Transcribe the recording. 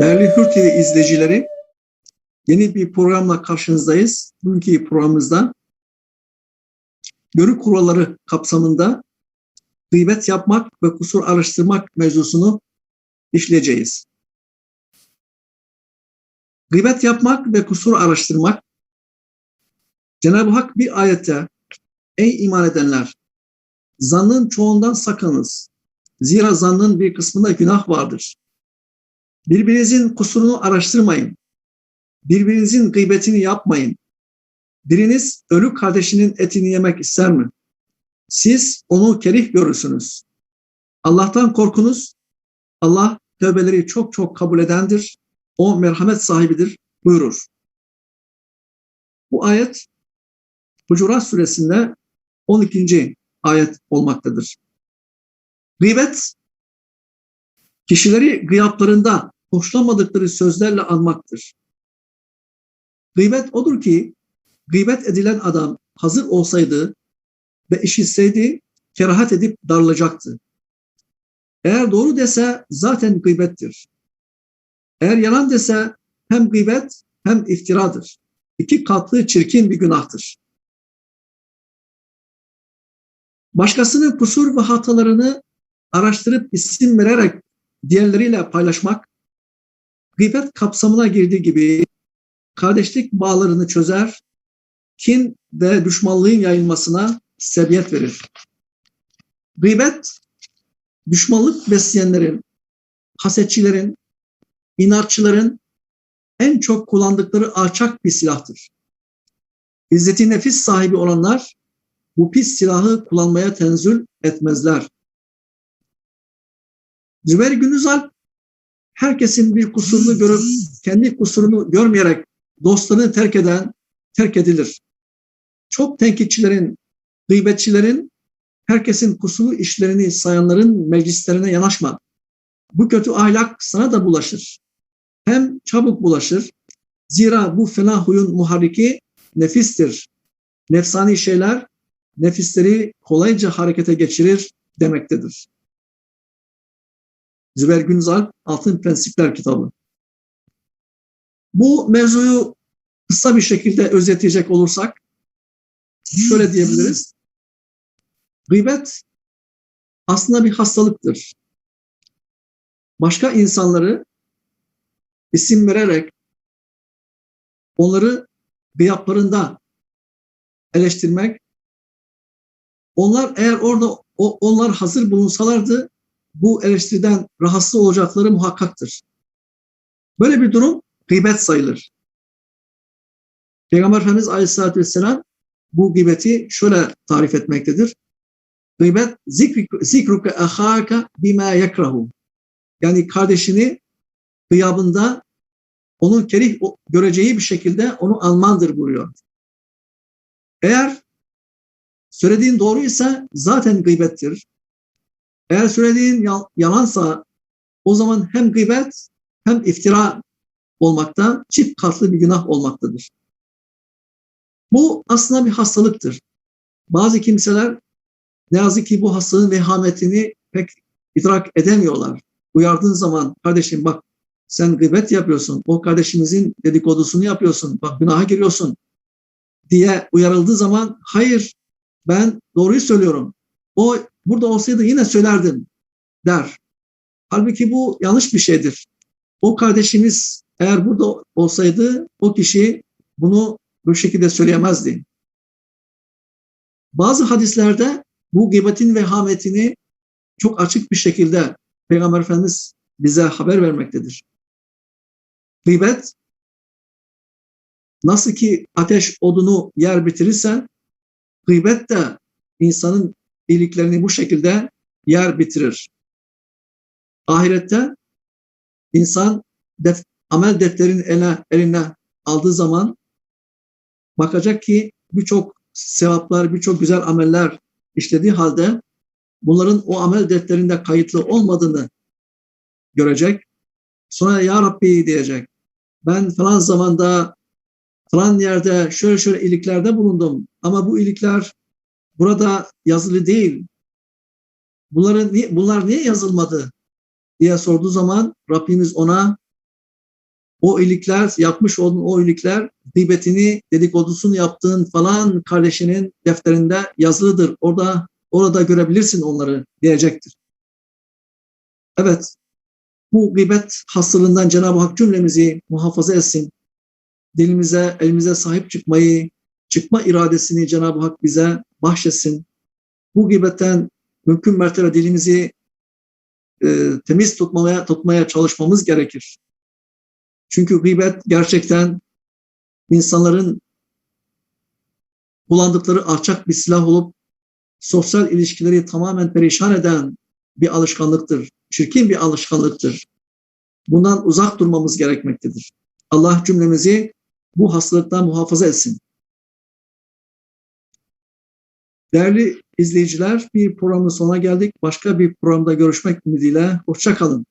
Değerli Hür TV izleyicileri, yeni bir programla karşınızdayız. Bugünkü programımızda görü kuralları kapsamında gıybet yapmak ve kusur araştırmak mevzusunu işleyeceğiz. Gıybet yapmak ve kusur araştırmak Cenab-ı Hak bir ayette Ey iman edenler! Zannın çoğundan sakınız. Zira zannın bir kısmında günah vardır. Birbirinizin kusurunu araştırmayın. Birbirinizin gıybetini yapmayın. Biriniz ölü kardeşinin etini yemek ister mi? Siz onu kerih görürsünüz. Allah'tan korkunuz. Allah tövbeleri çok çok kabul edendir. O merhamet sahibidir buyurur. Bu ayet Hucurat suresinde 12. ayet olmaktadır. Gıybet kişileri gıyaplarında hoşlanmadıkları sözlerle anmaktır. Gıybet odur ki gıybet edilen adam hazır olsaydı ve işitseydi kerahat edip darılacaktı. Eğer doğru dese zaten gıybettir. Eğer yalan dese hem gıybet hem iftiradır. İki katlı çirkin bir günahtır. Başkasının kusur ve hatalarını araştırıp isim vererek diğerleriyle paylaşmak, gıybet kapsamına girdiği gibi kardeşlik bağlarını çözer, kin ve düşmanlığın yayılmasına sebebiyet verir. Gıybet, düşmanlık besleyenlerin, hasetçilerin, inatçıların en çok kullandıkları alçak bir silahtır. İzzeti nefis sahibi olanlar bu pis silahı kullanmaya tenzül etmezler. Zübeyir Gündüzalp herkesin bir kusurunu görüp kendi kusurunu görmeyerek dostlarını terk eden terk edilir. Çok tenkitçilerin, gıybetçilerin, herkesin kusuru işlerini sayanların meclislerine yanaşma. Bu kötü ahlak sana da bulaşır. Hem çabuk bulaşır. Zira bu fena huyun muharriki nefistir. Nefsani şeyler nefisleri kolayca harekete geçirir demektedir. Zübeyir Günzalp Altın Prensipler kitabı. Bu mevzuyu kısa bir şekilde özetleyecek olursak şöyle diyebiliriz. Gıybet aslında bir hastalıktır. Başka insanları isim vererek onları gıyaplarında eleştirmek, onlar eğer orada onlar hazır bulunsalardı bu eleştiriden rahatsız olacakları muhakkaktır. Böyle bir durum gıybet sayılır. Peygamber Efendimiz Aleyhisselatü Vesselam bu gıybeti şöyle tarif etmektedir. Gıybet zikruke ahaka bima yakrahu. Yani kardeşini gıyabında onun kerih göreceği bir şekilde onu almandır buyuruyor. Eğer söylediğin doğruysa zaten gıybettir. Eğer söylediğin yalansa o zaman hem gıybet hem iftira olmakta, çift katlı bir günah olmaktadır. Bu aslında bir hastalıktır. Bazı kimseler ne yazık ki bu hastalığın vehametini pek idrak edemiyorlar. Uyardığın zaman kardeşim bak sen gıybet yapıyorsun, o kardeşimizin dedikodusunu yapıyorsun, bak günaha giriyorsun diye uyarıldığı zaman hayır ben doğruyu söylüyorum. O burada olsaydı yine söylerdim der. Halbuki bu yanlış bir şeydir. O kardeşimiz eğer burada olsaydı o kişi bunu bu şekilde söyleyemezdi. Bazı hadislerde bu gıybetin vehametini çok açık bir şekilde Peygamber Efendimiz bize haber vermektedir. Gıybet nasıl ki ateş odunu yer bitirirse gıybet de insanın iyiliklerini bu şekilde yer bitirir. Ahirette insan def, amel defterini eline, eline aldığı zaman bakacak ki birçok sevaplar, birçok güzel ameller işlediği halde bunların o amel defterinde kayıtlı olmadığını görecek. Sonra Ya Rabbi diyecek. Ben falan zamanda falan yerde şöyle şöyle iyiliklerde bulundum ama bu iyilikler burada yazılı değil. Bunları, bunlar niye yazılmadı diye sorduğu zaman Rabbimiz ona o iyilikler, yapmış olduğun o iyilikler, gıybetini, dedikodusunu yaptığın falan kardeşinin defterinde yazılıdır. Orada orada görebilirsin onları diyecektir. Evet, bu gıybet hastalığından Cenab-ı Hak cümlemizi muhafaza etsin. Dilimize, elimize sahip çıkmayı, çıkma iradesini Cenab-ı Hak bize bahşetsin. Bu gıybetten mümkün mertebe dilimizi e, temiz tutmaya, tutmaya çalışmamız gerekir. Çünkü gıybet gerçekten insanların kullandıkları alçak bir silah olup sosyal ilişkileri tamamen perişan eden bir alışkanlıktır. Çirkin bir alışkanlıktır. Bundan uzak durmamız gerekmektedir. Allah cümlemizi bu hastalıktan muhafaza etsin. Değerli izleyiciler, bir programın sonuna geldik. Başka bir programda görüşmek ümidiyle. Hoşça kalın.